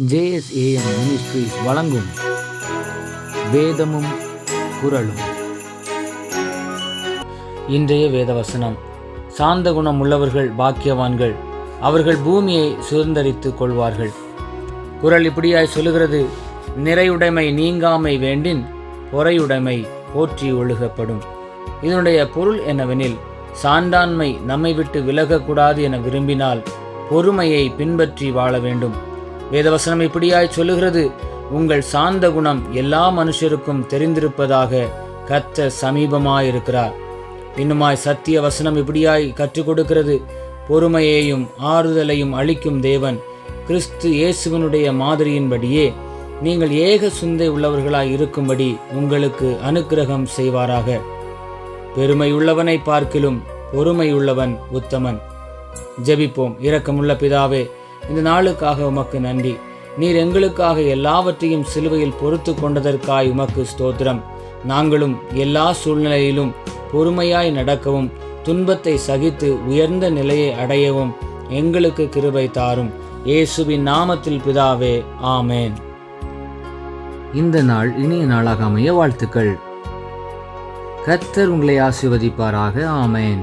JSAM ministries வழங்கும் வேதமும் குரலும் இன்றைய வேதவசனம். சாந்த குணம் உள்ளவர்கள் பாக்கியவான்கள் அவர்கள் பூமியை சுதந்தரித்துக் கொள்வார்கள். குரல் இப்படியாய் சொல்லுகிறது நிறையுடைமை நீங்காமை வேண்டின் பொறையுடைமை போற்றி ஒழுகப்படும். இதனுடைய பொருள் என்னவெனில் சான்றாண்மை நம்மை விட்டு விலகக்கூடாது என விரும்பினால் பொறுமையை பின்பற்றி வாழ வேண்டும். வேதவசனம் இப்படியாய் சொல்லுகிறது. உங்கள் சாந்த குணம் எல்லா மனுஷருக்கும் தெரிந்திருப்பதாக கத்த சமீபமாயிருக்கிறார். இன்னுமாய் சத்திய வசனம் இப்படியாய் கற்றுக் கொடுக்கிறது. பொறுமையையும் ஆறுதலையும் அளிக்கும் தேவன் கிறிஸ்து இயேசுவனுடைய மாதிரியின்படியே நீங்கள் ஏக சிந்தை உள்ளவர்களாய் இருக்கும்படி உங்களுக்கு அனுக்கிரகம் செய்வாராக. பெருமையுள்ளவனை பார்க்கிலும் பொறுமையுள்ளவன் உத்தமன். ஜெபிப்போம். இரக்கமுள்ள பிதாவே இந்த நாளுக்காக உமக்கு நன்றி. நீர் எங்களுக்காக எல்லாவற்றையும் சிலுவையில் பொறுத்து கொண்டதற்காய் உமக்கு ஸ்தோத்திரம். நாங்களும் எல்லா சூழ்நிலையிலும் பொறுமையாய் நடக்கவும் துன்பத்தை சகித்து உயர்ந்த நிலையை அடையவும் எங்களுக்கு கிருபை தாரும். இயேசுவின் நாமத்தில் பிதாவே ஆமேன். இந்த நாள் இனிய நாளாக அமைய வாழ்த்துக்கள். கர்த்தர் உங்களை ஆசிர்வதிப்பாராக ஆமேன்.